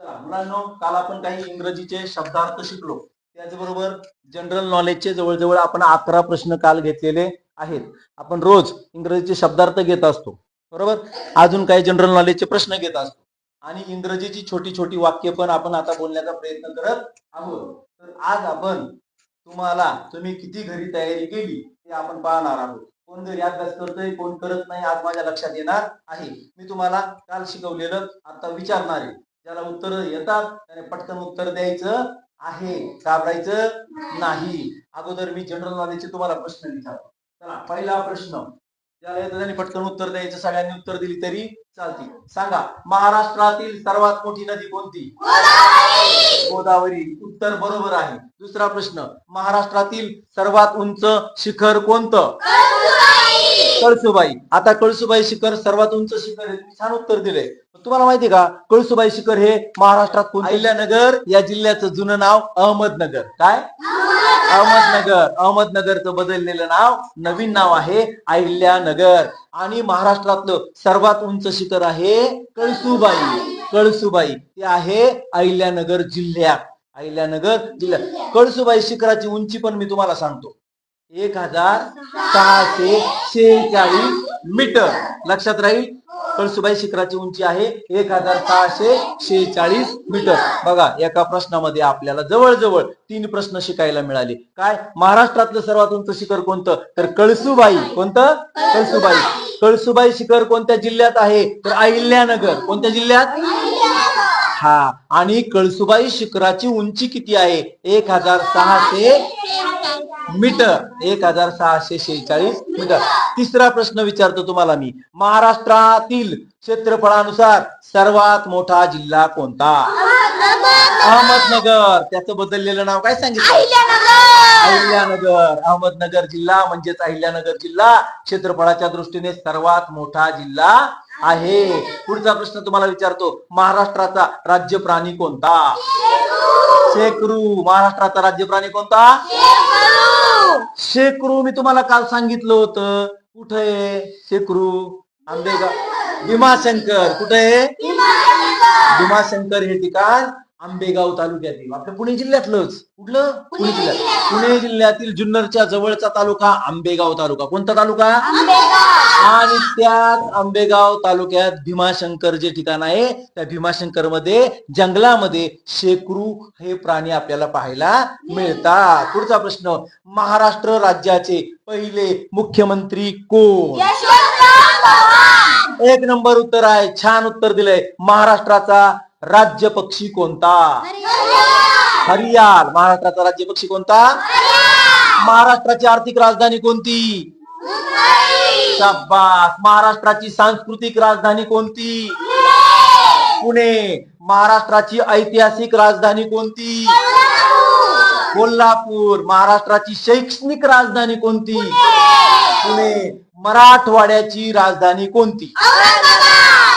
मुलांना काल आपण काही इंग्रजीचे शब्दार्थ शिकलो. त्याचबरोबर जनरल नॉलेजचे जवळजवळ आपण अकरा प्रश्न काल घेतलेले आहेत. आपण रोज इंग्रजीचे शब्दार्थ घेत असतो. बरोबर? अजून काही जनरल नॉलेजचे प्रश्न घेत असतो. आणि इंग्रजीची छोटी छोटी वाक्य पण आपण आता बोलण्याचा प्रयत्न करत आहोत. तर आज आपण तुम्हाला तुम्ही किती घरी तयारी केली ते आपण पाहणार आहोत. कोण घरी अभ्यास करतोय कोण करत नाही आज माझ्या लक्षात येणार आहे. मी तुम्हाला काल शिकवलेलं आता विचारणार आहे. ज्याला उत्तर येतात त्याने पटकन उत्तर द्यायचं आहे. घाबरायचं नाही. अगोदर मी जनरल नॉलेजचे तुम्हाला प्रश्न विचारतो. चला पहिला प्रश्न. ज्याला येतं त्याने पटकन उत्तर द्यायचं सगळ्यांनी उत्तर दिली तरी. चालतील सांगा महाराष्ट्रातील सर्वात मोठी नदी कोणती? गोदावरी. उत्तर बरोबर आहे. दुसरा प्रश्न महाराष्ट्रातील सर्वात उंच शिखर कोणतं? कळसुबाई. आता कळसुबाई शिखर सर्वात उंच शिखर आहे. तुम्ही छान उत्तर दिलंय. पण तुम्हाला माहिती का कळसुबाई शिखर हे महाराष्ट्रात अहिल्यानगर या जिल्ह्याचं जुनं नाव अहमदनगर. काय? अहमदनगर. अहमदनगरचं बदललेलं नाव नवीन नाव आहे अहिल्यानगर. आणि महाराष्ट्रातलं सर्वात उंच शिखर आहे कळसुबाई. कळसुबाई ते आहे अहिल्यानगर जिल्ह्यात अहिल्यानगर जिल्ह्यात कळसुबाई शिखराची उंची पण मी तुम्हाला सांगतो. एक हजार सहाशे शेहेचाळीस मीटर. लक्षात राहील? कळसुबाई शिखराची उंची आहे एक हजार सहाशे शेहेचाळीस मीटर. बघा एका प्रश्नामध्ये आपल्याला जवळजवळ तीन प्रश्न शिकायला मिळाले. काय? महाराष्ट्रातलं सर्वात उंच शिखर कोणतं? तर कळसुबाई. कोणतं? कळसुबाई. कळसुबाई शिखर कोणत्या जिल्ह्यात आहे? तर अहिल्यानगर. कोणत्या जिल्ह्यात? हा. आणि कळसुबाई शिखराची उंची किती आहे? एक हजार सहाशे मीटर. एक हजार सहाशे शेहेचाळीस मीटर. तिसरा प्रश्न विचारतो तुम्हाला मी. महाराष्ट्रातील क्षेत्रफळानुसार सर्वात मोठा जिल्हा कोणता? अहमदनगर. त्याचं बदललेलं नाव काय सांगितलं? अहिल्यानगर. अहमदनगर जिल्हा म्हणजेच अहिल्यानगर जिल्हा. क्षेत्रफळाच्या दृष्टीने सर्वात मोठा जिल्हा आहे. पुढचा प्रश्न तुम्हाला विचारतो. महाराष्ट्राचा राज्य प्राणी कोणता? शेकरू महाराष्ट्राचा राज्य प्राणी कोणता? शेकरू मी तुम्हाला काल सांगितलं होतं. कुठे शेकरू आंबेगाव. भीमाशंकर. कुठे भीमाशंकर हे ठिकाण आंबेगाव तालुक्यातील आपल्या पुणे जिल्ह्यातलंच. कुठलं? पुणे जिल्ह्यात. पुणे जिल्ह्यातील जुन्नरच्या जवळचा तालुका आंबेगाव तालुका. कोणता तालुका? आणि त्याच आंबेगाव तालुक्यात भीमाशंकर जे ठिकाण आहे त्या भीमाशंकरमध्ये जंगलामध्ये शेकरू हे प्राणी आपल्याला पाहायला मिळतात. पुढचा प्रश्न महाराष्ट्र राज्याचे पहिले मुख्यमंत्री कोण? एक नंबर उत्तर आहे. छान उत्तर दिलंय. महाराष्ट्राचा राज्य पक्षी कोणता? हरियाल महाराष्ट्राचा राज्य पक्षी कोणता? महाराष्ट्राची आर्थिक राजधानी कोणती? शाबास. महाराष्ट्राची सांस्कृतिक राजधानी कोणती? पुणे. महाराष्ट्राची ऐतिहासिक राजधानी कोणती? कोल्हापूर महाराष्ट्राची शैक्षणिक राजधानी कोणती? पुणे. मराठवाड्याची राजधानी कोणती?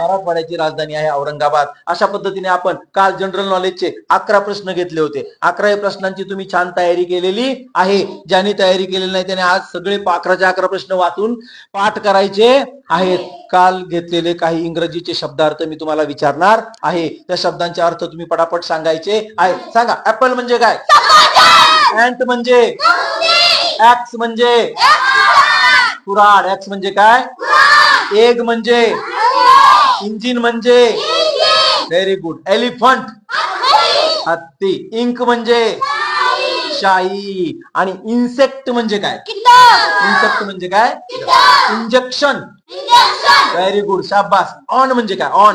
मराठवाड्याची राजधानी आहे औरंगाबाद. अशा पद्धतीने आपण काल जनरल नॉलेजचे अकरा प्रश्न घेतले होते. अकरा प्रश्नांची तुम्ही छान तयारी केलेली आहे. ज्यांनी तयारी केलेली नाही त्याने आज सगळे अकराचे अकरा प्रश्न वाचून पाठ करायचे आहेत. काल घेतलेले काही इंग्रजीचे शब्दार्थ मी तुम्हाला विचारणार आहे. त्या शब्दांचे अर्थ तुम्ही पटापट सांगायचे आहे सांगा ऍपल म्हणजे काय? अँट म्हणजे? ऍक्स म्हणजे? कुराड ऍक्स म्हणजे काय? एग म्हणजे? इंजिन म्हणजे? व्हेरी गुड एलिफंट हत्ती इंक म्हणजे? शाई आणि इन्सेक्ट म्हणजे काय? इन्सेक्ट म्हणजे काय? इंजेक्शन व्हेरी गुड शाबास ऑन म्हणजे काय? ऑन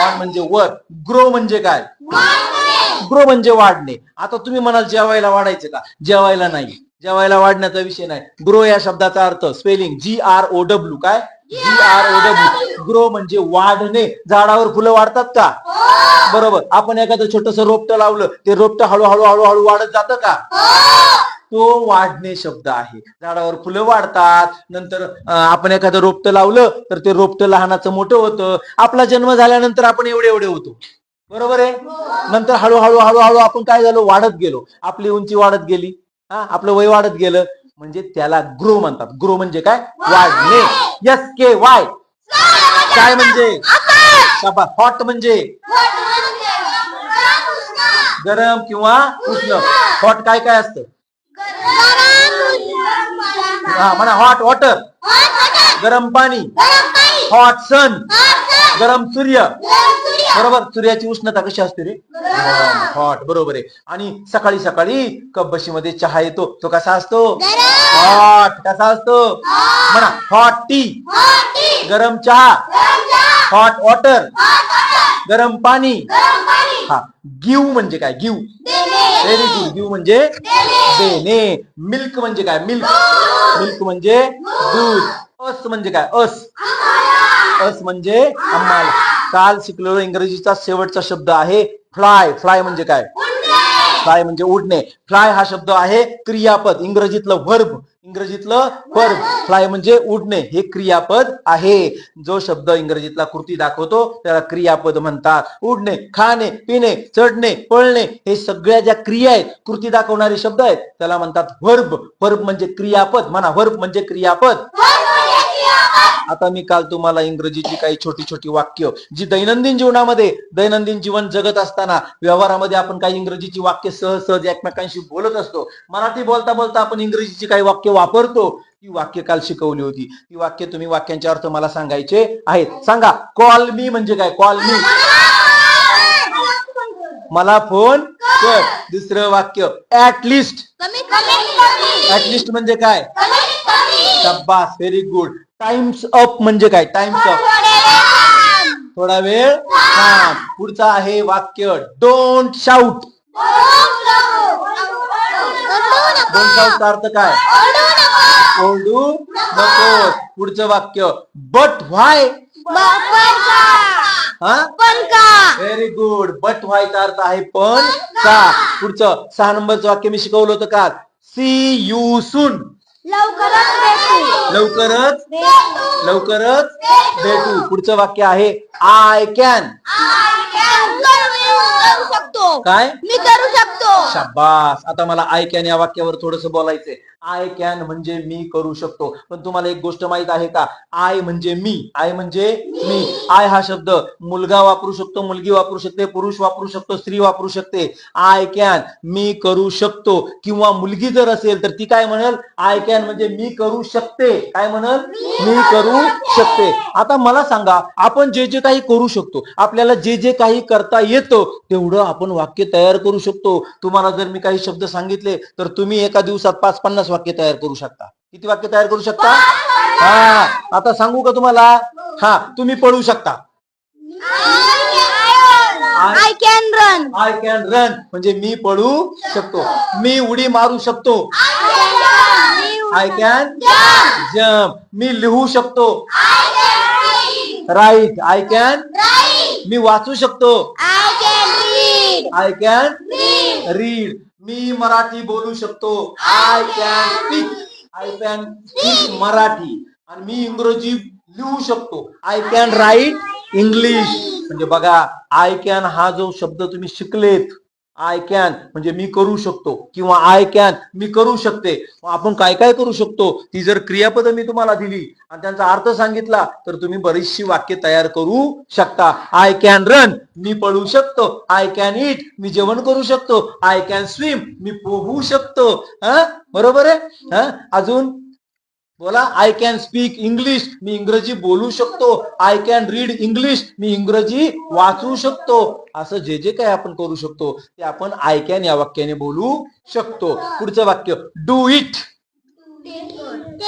ऑन म्हणजे वर ग्रो म्हणजे काय? ग्रो म्हणजे वाढणे. आता तुम्ही म्हणाल जेवायला वाढायचं का? जेवायला नाही. जेवायला वाढण्याचा विषय नाही. ग्रो या शब्दाचा अर्थ spelling G R O W काय? G R O W grow म्हणजे वाढणे. झाडावर फुलं वाढतात का? बरोबर. आपण एखादं छोटस रोपट लावलं ते रोपट हळूहळू हळूहळू वाढत जातं का? तो वाढणे शब्द आहे. झाडावर फुलं वाढतात नंतर आपण एखादं रोपट लावलं तर ते रोपट लहानाचं मोठं होतं. आपला जन्म झाल्यानंतर आपण एवढे एवढे होतो. बरोबर आहे? नंतर हळूहळू हळूहळू आपण काय झालो? वाढत गेलो. आपली उंची वाढत गेली. हा? आपलं वय वाढत गेलं. म्हणजे त्याला ग्रो म्हणतात. ग्रो म्हणजे काय? वाढणे. यस के वाय काय म्हणजे? हॉट म्हणजे? गरम किंवा उष्ण. हॉट काय काय असतं? हा म्हणा. हॉट वॉटर गरम पाणी. हॉट सन गरम सूर्य. बरोबर? सूर्याची उष्णता कशी असते रे? हॉट बरोबर आहे. आणि सकाळी सकाळी कपमध्ये चहा येतो. तो कसा असतो? हॉट कसा असतो? म्हणा हॉट टी. गरम चहा. Hot water. गरम पाणी. हा गिव म्हणजे काय? गिव व्हेरी गुड गिव म्हणजे देणे. मिल्क म्हणजे काय? मिल्क. मिल्क म्हणजे दूध. अस म्हणजे काय? अस. अस म्हणजे आम्हाला. काल शिकलेलो इंग्रजीचा शेवटचा शब्द आहे फ्लाय फ्लाय म्हणजे काय? फ्लाय म्हणजे उडणे. फ्लाय हा शब्द आहे क्रियापद. इंग्रजीतलं वर्ब इंग्रजीतलं वर्ब फ्लाय म्हणजे उडणे. हे क्रियापद आहे. जो शब्द इंग्रजीतला कृती दाखवतो त्याला क्रियापद म्हणतात. उडणे खाणे पिणे चढणे पळणे हे सगळ्या ज्या क्रिया आहेत कृती दाखवणारे शब्द आहेत त्याला म्हणतात वर्ब वर्ब म्हणजे क्रियापद. म्हणा वर्ब म्हणजे क्रियापद. आता मी काल तुम्हाला इंग्रजीची काही छोटी छोटी वाक्य जी दैनंदिन जीवनामध्ये दैनंदिन जीवन जगत असताना व्यवहारामध्ये आपण काही इंग्रजीची वाक्य सहज सहज एकमेकांशी बोलत असतो. मराठी बोलता बोलता आपण इंग्रजीची काही वाक्य वापरतो. ती वाक्य काल शिकवली होती. ती वाक्य तुम्ही वाक्यांचे अर्थ मला सांगायचे आहेत. सांगा कॉल मी म्हणजे काय? कॉल मी मला फोन कर. दुसरं वाक्य ऍट लिस्ट ऍट लिस्ट म्हणजे काय? शब्बास व्हेरी गुड टाइम्स अप म्हणजे काय? टाइम्स अप थोडा वेळ थांब. पुढचा आहे वाक्य. डोंट शाऊट डोंट शाऊट अर्थ काय? ओरडू नको पुढचं वाक्य. बट व्हाय हा? व्हेरी गुड बट व्हायचा अर्थ आहे पण का? पुढचं सहा नंबरचं वाक्य मी शिकवलं होतं का? सी यू सून लवकरच लवकरच भेटू. पुढचं वाक्य आहे आय कॅन काय? मी करू शकतो. शाबास. आता मला आय कॅन या वाक्यावर थोडस बोलायचंय. आय कॅन म्हणजे मी करू शकतो. पण तुम्हाला एक गोष्ट माहीत आहे का? आय म्हणजे मी. आय म्हणजे मी. आय हा शब्द मुलगा वापरू शकतो मुलगी वापरू शकते पुरुष वापरू शकतो स्त्री वापरू शकते. आय कॅन मी करू शकतो. किंवा मुलगी जर असेल तर ती काय म्हणेल? आय कॅन म्हणजे मी करू शकते. काय म्हणेल? मी करू शकते. आता मला सांगा आपण जे जे काही करू शकतो आपल्याला जे जे काही करता येतं तेवढं आपण वाक्य तयार करू शकतो. तुम्हाला जर मी काही शब्द सांगितले तर तुम्ही एका दिवसात पाच पन्नास वाक्य तयार करू शकता. किती वाक्य तयार करू शकता? हा आता सांगू का तुम्हाला? हा तुम्ही पळू शकता. I can run I can run म्हणजे मी पळू शकतो. मी उडी मारू शकतो. आय कॅन जम्प मी लिहू शकतो. राईट आय कॅन मी वाचू शकतो. आय कॅन रीड मी मराठी बोलू शकतो. I can speak I can speak Marathi. आणि मी इंग्रजी लिहू शकतो. आय कॅन राईट इंग्लिश म्हणजे बघा आय कॅन हा जो शब्द तुम्ही शिकलेत आय कॅन म्हणजे मी करू शकतो किंवा आय कॅन मी करू शकते. आपण काय काय करू शकतो? ती जर क्रियापद मी तुम्हाला दिली आणि त्यांचा अर्थ सांगितला तर तुम्ही बरीचशी वाक्य तयार करू शकता. आय कॅन रन मी पळू शकतो. आय कॅन इट मी जेवण करू शकतो. आय कॅन स्विम मी पोहू शकतो. हा? बरोबर आहे? हा? अजून? बोला आय कॅन स्पीक इंग्लिश मी इंग्रजी बोलू शकतो. आय कॅन रीड इंग्लिश मी इंग्रजी वाचू शकतो. असं जे जे काही आपण करू शकतो ते आपण आय कॅन या वाक्याने बोलू शकतो. पुढचं वाक्य डू इट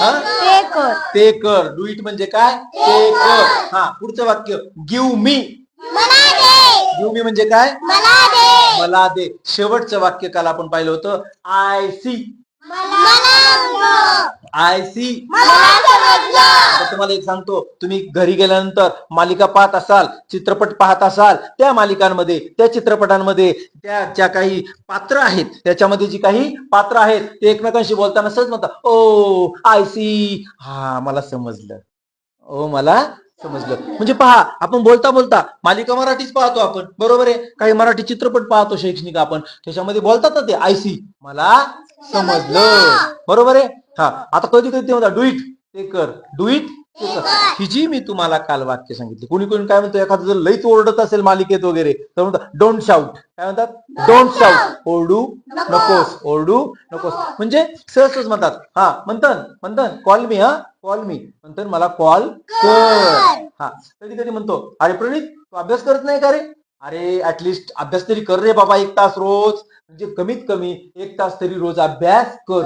हा? ते कर. ते कर. डू इट म्हणजे काय? ते कर. हा पुढचं वाक्य गिव मी गिव मी म्हणजे काय? मला दे. शेवटचं वाक्य काल आपण पाहिलं होतं आय सी आय सी तुम्हाला एक सांगतो तुम्ही घरी गेल्यानंतर मालिका पाहत असाल चित्रपट पाहत असाल त्या मालिकांमध्ये त्या चित्रपटांमध्ये त्या ज्या काही पात्र आहेत त्याच्यामध्ये जी काही पात्र आहेत ते एकमेकांशी बोलताना सहज म्हणतात ओ आय सी हा मला समजलं. ओ मला समजलं. म्हणजे पहा आपण बोलता बोलता मालिका मराठीच पाहतो आपण. बरोबर आहे? काही मराठी चित्रपट पाहतो शैक्षणिक आपण. त्याच्यामध्ये बोलतात ना ते आयसी मला समजलं. बरोबर आहे? हा. आता कधी कधी ते म्हणतात डू इट. ते कर. Do it. ही जी मी तुम्हाला काल वाक्य सांगितली कोणी कोणी काय म्हणतो एखादं जर लईच ओरडत असेल मालिकेत वगैरे तर म्हणतात डोंट शाऊट काय म्हणतात? डोंट शाऊट ओरडू नकोस. ओरडू नकोस. म्हणजे सहज म्हणतात. हा म्हणतात म्हणतात कॉल मी हा. कॉल मी म्हणतात मला कॉल कर. हा. कधी कधी म्हणतो अरे प्रणित तू अभ्यास करत नाही का रे? अरे ऍटलिस्ट अभ्यास तरी कर रे बाबा एक तास रोज. म्हणजे कमीत कमी एक तास तरी रोज अभ्यास कर.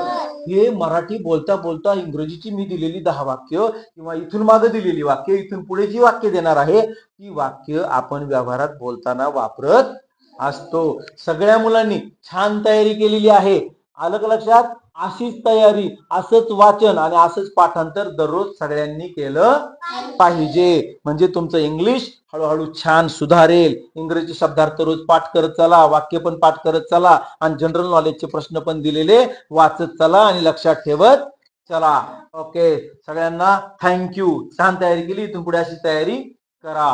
हे मराठी बोलता बोलता इंग्रजीची मी दिलेली दहा वाक्य किंवा इथून मागे दिलेली वाक्य इथून पुढे जी वाक्य देणार आहे ती वाक्य आपण व्यवहारात बोलताना वापरत असतो. सगळ्या मुलांनी छान तयारी केलेली आहे. आलं का लक्षात? अशीच तयारी असंच वाचन आणि असंच पाठांतर दररोज सगळ्यांनी केलं पाहिजे. म्हणजे तुमचं इंग्लिश हळूहळू छान सुधारेल. इंग्रजी शब्दार्थ रोज पाठ करत चला वाक्य पण पाठ करत चला आणि जनरल नॉलेजचे प्रश्न पण दिलेले वाचत चला आणि लक्षात ठेवत चला. ओके सगळ्यांना थँक्यू छान तयारी केली. इथून पुढे अशी तयारी करा.